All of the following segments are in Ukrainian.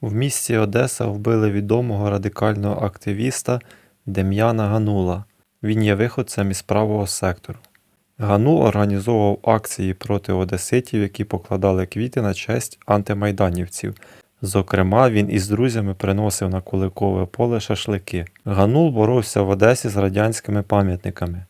В місті Одеса вбили відомого радикального активіста Дем'яна Ганула. Він є виходцем із правого сектору. Ганул організовував акції проти одеситів, які покладали квіти на честь антимайданівців. Зокрема, він із друзями приносив на Куликове поле шашлики. Ганул боровся в Одесі з радянськими пам'ятниками.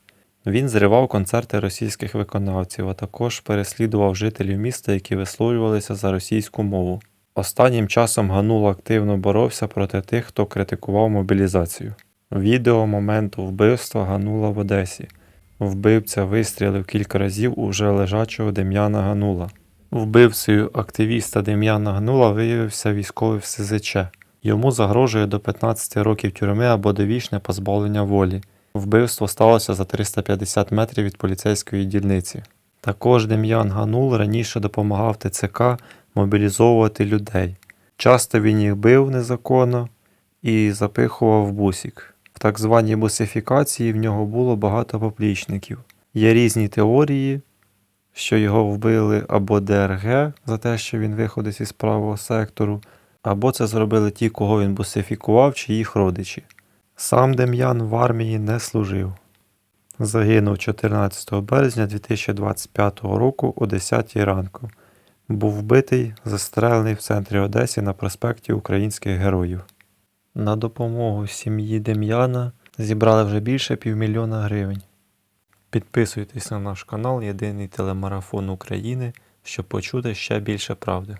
Він зривав концерти російських виконавців, а також переслідував жителів міста, які висловлювалися за російську мову. Останнім часом Ганул активно боровся проти тих, хто критикував мобілізацію. Відео моменту вбивства Ганула в Одесі. Вбивця вистрілив кілька разів у вже лежачого Дем'яна Ганула. Вбивцею активіста Дем'яна Гнула виявився військовий в СЗЧ. Йому загрожує до 15 років тюрми або довічне позбавлення волі. Вбивство сталося за 350 метрів від поліцейської дільниці. Також Дем'ян Ганул раніше допомагав ТЦК мобілізовувати людей. Часто він їх бив незаконно і запихував в бусік. В так званій бусифікації в нього було багато поплічників. Є різні теорії, що його вбили або ДРГ за те, що він виходить із правого сектору, або це зробили ті, кого він бусифікував, чи їх родичі. Сам Дем'ян в армії не служив. Загинув 14 березня 2025 року о 10 ранку. Був вбитий, застрелений в центрі Одесі на проспекті Українських Героїв. На допомогу сім'ї Дем'яна зібрали вже більше півмільйона гривень. Підписуйтесь на наш канал Єдиний телемарафон України, щоб почути ще більше правди.